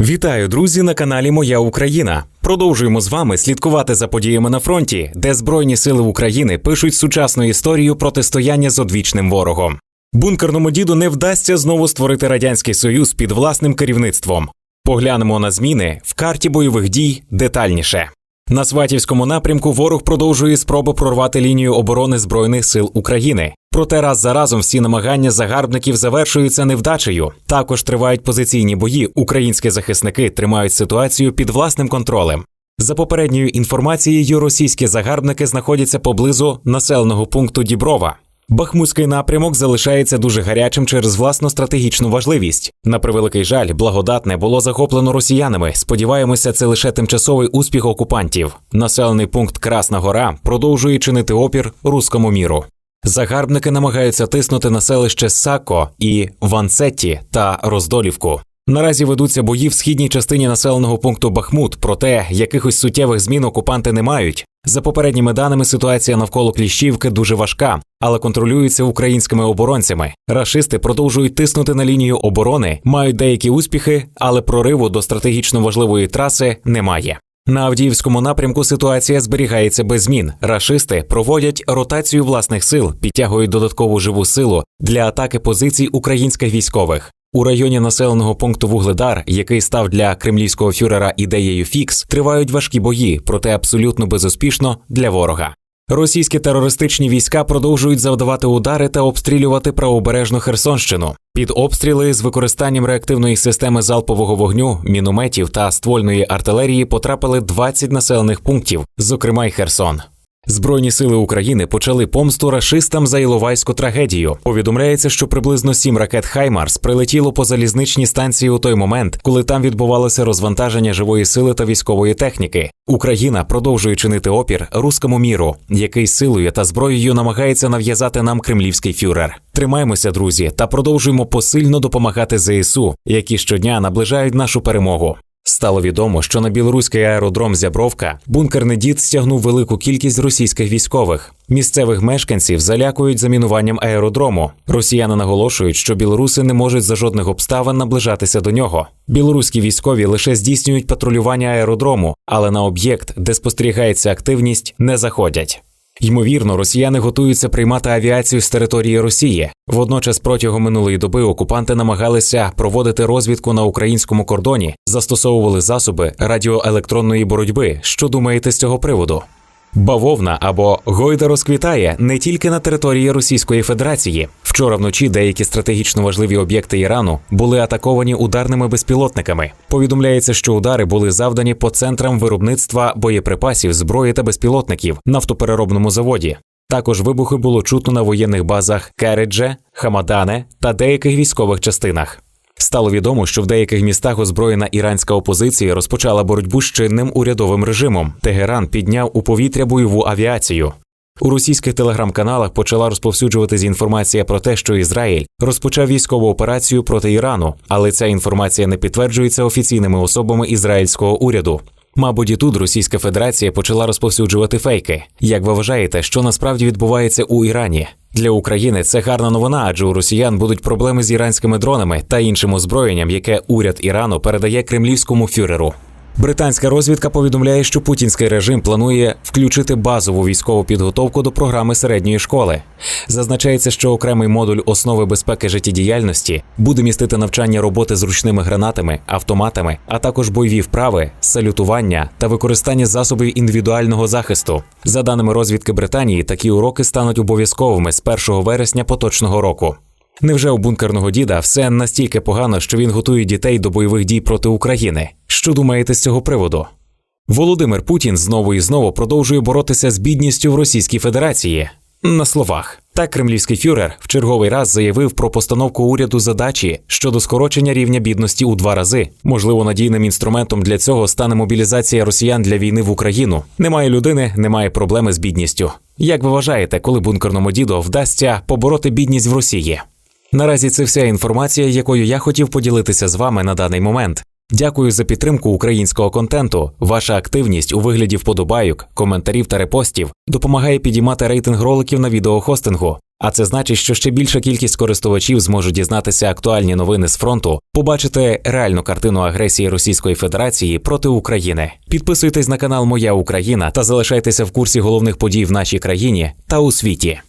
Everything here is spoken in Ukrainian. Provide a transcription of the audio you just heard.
Вітаю, друзі, на каналі Моя Україна. Продовжуємо з вами слідкувати за подіями на фронті, де Збройні сили України пишуть сучасну історію протистояння з одвічним ворогом. Бункерному діду не вдасться знову створити радянський союз під власним керівництвом. Поглянемо на зміни в карті бойових дій детальніше. На Сватівському напрямку ворог продовжує спроби прорвати лінію оборони Збройних сил України. Проте раз за разом всі намагання загарбників завершуються невдачею. Також тривають позиційні бої. Українські захисники тримають ситуацію під власним контролем. За попередньою інформацією, російські загарбники знаходяться поблизу населеного пункту Діброва. Бахмутський напрямок залишається дуже гарячим через власну стратегічну важливість. На превеликий жаль, благодатне було захоплено росіянами. Сподіваємося, це лише тимчасовий успіх окупантів. Населений пункт Красна Гора продовжує чинити опір руському міру. Загарбники намагаються тиснути на селище Сако і Ванцетті та Роздолівку. Наразі ведуться бої в східній частині населеного пункту Бахмут, проте якихось суттєвих змін окупанти не мають. За попередніми даними, ситуація навколо Кліщівки дуже важка, але контролюється українськими оборонцями. Рашисти продовжують тиснути на лінію оборони, мають деякі успіхи, але прориву до стратегічно важливої траси немає. На Авдіївському напрямку ситуація зберігається без змін. Рашисти проводять ротацію власних сил, підтягують додаткову живу силу для атаки позицій українських військових. У районі населеного пункту Вугледар, який став для кремлівського фюрера ідеєю фікс, тривають важкі бої, проте абсолютно безуспішно для ворога. Російські терористичні війська продовжують завдавати удари та обстрілювати правобережну Херсонщину. Під обстріли з використанням реактивної системи залпового вогню, мінометів та ствольної артилерії потрапили 20 населених пунктів, зокрема й Херсон. Збройні сили України почали помсту рашистам за Іловайську трагедію. Повідомляється, що приблизно сім ракет Хаймарс прилетіло по залізничній станції у той момент, коли там відбувалося розвантаження живої сили та військової техніки. Україна продовжує чинити опір руському міру, який силою та зброєю намагається нав'язати нам кремлівський фюрер. Тримаймося, друзі, та продовжуємо посильно допомагати ЗСУ, які щодня наближають нашу перемогу. Стало відомо, що на білоруський аеродром Зябровка бункерний дід стягнув велику кількість російських військових. Місцевих мешканців залякують замінуванням аеродрому. Росіяни наголошують, що білоруси не можуть за жодних обставин наближатися до нього. Білоруські військові лише здійснюють патрулювання аеродрому, але на об'єкт, де спостерігається активність, не заходять. Ймовірно, росіяни готуються приймати авіацію з території Росії. Водночас, протягом минулої доби окупанти намагалися проводити розвідку на українському кордоні, застосовували засоби радіоелектронної боротьби. Що думаєте з цього приводу? Бавовна або Гойда розквітає не тільки на території Російської Федерації. Вчора вночі деякі стратегічно важливі об'єкти Ірану були атаковані ударними безпілотниками. Повідомляється, що удари були завдані по центрам виробництва боєприпасів, зброї та безпілотників нафтопереробному заводі. Також вибухи було чутно на воєнних базах Кередже, Хамадане та деяких військових частинах. Стало відомо, що в деяких містах озброєна іранська опозиція розпочала боротьбу з чинним урядовим режимом. Тегеран підняв у повітря бойову авіацію. У російських телеграм-каналах почала розповсюджуватись інформація про те, що Ізраїль розпочав військову операцію проти Ірану, але ця інформація не підтверджується офіційними особами ізраїльського уряду. Мабуть, і тут Російська Федерація почала розповсюджувати фейки. Як ви вважаєте, що насправді відбувається у Ірані? Для України це гарна новина, адже у росіян будуть проблеми з іранськими дронами та іншим озброєнням, яке уряд Ірану передає кремлівському фюреру. Британська розвідка повідомляє, що путінський режим планує включити базову військову підготовку до програми середньої школи. Зазначається, що окремий модуль основи безпеки життєдіяльності буде містити навчання роботи з ручними гранатами, автоматами, а також бойові вправи, салютування та використання засобів індивідуального захисту. За даними розвідки Британії, такі уроки стануть обов'язковими з 1 вересня поточного року. Невже у бункерного діда все настільки погано, що він готує дітей до бойових дій проти України? Що думаєте з цього приводу? Володимир Путін знову і знову продовжує боротися з бідністю в Російській Федерації. На словах, так кремлівський фюрер в черговий раз заявив про постановку уряду задачі щодо скорочення рівня бідності у два рази. Можливо, надійним інструментом для цього стане мобілізація росіян для війни в Україну. Немає людини, немає проблеми з бідністю. Як ви вважаєте, коли бункерному діду вдасться побороти бідність в Росії? Наразі це вся інформація, якою я хотів поділитися з вами на даний момент. Дякую за підтримку українського контенту. Ваша активність у вигляді вподобайок, коментарів та репостів допомагає підіймати рейтинг роликів на відеохостингу. А це значить, що ще більша кількість користувачів зможуть дізнатися актуальні новини з фронту, побачити реальну картину агресії Російської Федерації проти України. Підписуйтесь на канал Моя Україна та залишайтеся в курсі головних подій в нашій країні та у світі.